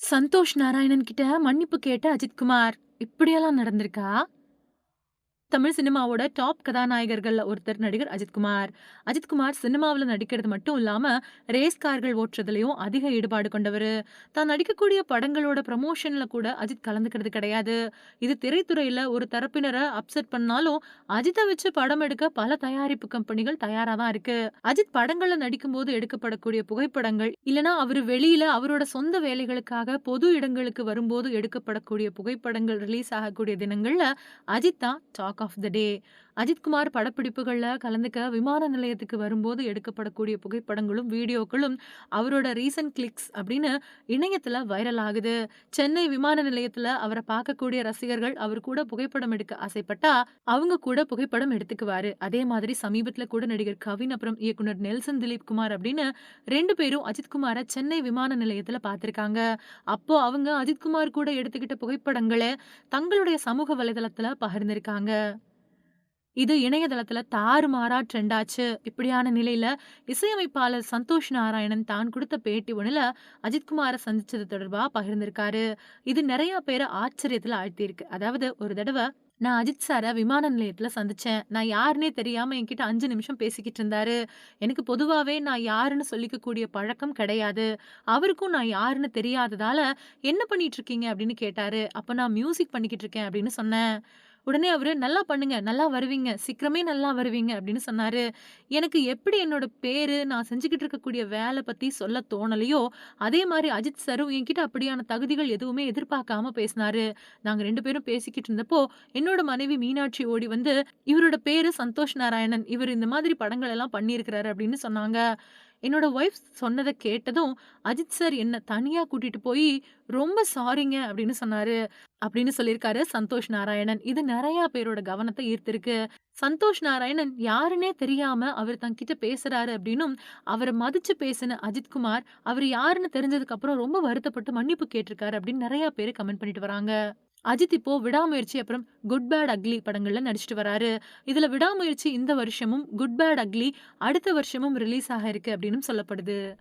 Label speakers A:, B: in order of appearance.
A: சந்தோஷ் நாராயணன் கிட்ட மன்னிப்பு கேட்ட அஜித்குமார். இப்படியெல்லாம் நடந்திருக்கா? தமிழ் சினிமாவோட டாப் கதாநாயகர்கள் ஒருத்தர் நடிகர் அஜித்குமார். அஜித்குமார் சினிமாவுல நடிக்கிறது மட்டும் இல்லாம, ரேஸ் கார்கள் ஓட்டுறதுலையும் அதிக ஈடுபாடு கொண்டவர் தான் நடிக்கக்கூடிய படங்களோட ப்ரமோஷனில் கூட அஜித் கலந்துக்கிறது கிடையாது. இது திரைத்துறையில் ஒரு தரப்பினர அப்செட் பண்ணாலும், அஜித்த வச்சு படம் எடுக்க பல தயாரிப்பு கம்பெனிகள் தயாரா தான் இருக்கு. அஜித் படங்கள்ல நடிக்கும்போது எடுக்கப்படக்கூடிய புகைப்படங்கள், இல்லனா அவரு வெளியில அவரோட சொந்த வேலைகளுக்காக பொது இடங்களுக்கு வரும்போது எடுக்கப்படக்கூடிய புகைப்படங்கள் ரிலீஸ் ஆகக்கூடிய தினங்கள்ல, அஜித் தான் talk of the day. Ajithkumar படப்பிடிப்புகள்ல கலந்துக்க விமான நிலையத்துக்கு வரும்போது எடுக்கப்படக்கூடிய புகைப்படங்களும், வீடியோக்களும் அவரோட ரீசன்ட் கிளிக்ஸ் அப்படின்னு இணையத்துல வைரல் ஆகுது. சென்னை விமான நிலையத்துல அவரை பார்க்கக்கூடிய ரசிகர்கள் அவர் கூட புகைப்படம் எடுக்க ஆசைப்பட்டா, அவங்க கூட புகைப்படம் எடுத்துக்குவாரு. அதே மாதிரி சமீபத்துல கூட நடிகர் கவின் அப்புறம் இயக்குனர் நெல்சன் திலீப் குமார் அப்படின்னு ரெண்டு பேரும் அஜித்குமார சென்னை விமான நிலையத்துல பார்த்துருக்காங்க அப்போ அவங்க அஜித்குமார் கூட எடுத்துக்கிட்ட புகைப்படங்களை தங்களுடைய சமூக வலைதளத்துல பகிர்ந்திருக்காங்க. இது இணையதளத்துல தாறுமாறா ட்ரெண்ட் ஆச்சு. இப்படியான நிலையில இசையமைப்பாளர் சந்தோஷ் நாராயணன் தான் கொடுத்த பேட்டி ஒண்ணுல அஜித்குமாரை சந்திச்சது தொடர்பா பகிர்ந்திருக்காரு. இது நிறையா பேரை ஆச்சரியத்துல ஆழ்த்தியிருக்கு. அதாவது ஒரு தடவை நான் அஜித் சாரை விமான நிலையத்தில் சந்திச்சேன். நான் யாருன்னே தெரியாமல் என்கிட்ட அஞ்சு நிமிஷம் பேசிக்கிட்டு இருந்தாரு. எனக்கு பொதுவாகவே நான் யாருன்னு சொல்லிக்கக்கூடிய பழக்கம் கிடையாது. அவருக்கும் நான் யாருன்னு தெரியாததால, "என்ன பண்ணிட்டு இருக்கீங்க?" அப்படின்னு கேட்டாரு. அப்போ நான் மியூசிக் பண்ணிக்கிட்டு இருக்கேன் அப்படின்னு சொன்னேன். உடனே அவர் "நல்லா பண்ணுங்க. நல்லா வருவீங்க. சீக்கிரமே நல்லா வருவீங்க." அப்படின்னு சொன்னார் எனக்கு எப்படி என்னோட பேர் நான் செஞ்சுக்கிட்டு இருக்கக்கூடிய வேலை பற்றி சொல்ல தோணலையோ, அதே மாதிரி அஜித் சாரும் என்கிட்ட அப்படியான தகுதிகள் எதுவுமே எதிர்பார்க்காம பேசினாரு. நாங்கள் ரெண்டு பேரும் பேசிக்கிட்டு இருந்தப்போ, என்னோட மனைவி மீனாட்சி ஓடி வந்து, "இவரோட பேரு சந்தோஷ் நாராயணன். இவர் இந்த மாதிரி படங்கள் எல்லாம் பண்ணியிருக்கிறாரு." அப்படின்னு சொன்னாங்க. என்னோட ஒய்ஃப் சொன்னத கேட்டதும், அஜித் சார் என்ன தனியா கூட்டிட்டு போயி, "ரொம்ப சாரிங்க." அப்படின்னு சொன்னாரு. அப்படின்னு சொல்லியிருக்காரு சந்தோஷ் நாராயணன். இது நிறைய பேரோட கவனத்தை ஈர்த்திருக்கு. சந்தோஷ் நாராயணன் யாருன்னே தெரியாம அவர் தங்கிட்ட பேசுறாரு அப்படின்னும், அவர மதிச்சு பேசின அஜித்குமார், அவர் யாருன்னு தெரிஞ்சதுக்கு அப்புறம் ரொம்ப வருத்தப்பட்டு மன்னிப்பு கேட்டிருக்காரு அப்படின்னு நிறைய பேரு கமெண்ட் பண்ணிட்டு வராங்க. அஜித் இப்போ விடாமுயற்சி அப்புறம் குட் பேட் அக்லி படங்கள்ல நடிச்சிட்டு வராரு. இதுல விடாமுயற்சி இந்த வருஷமும், குட் பேட் அக்லி அடுத்த வருஷமும் ரிலீஸ் ஆக இருக்கு அப்படின்னும் சொல்லப்படுது.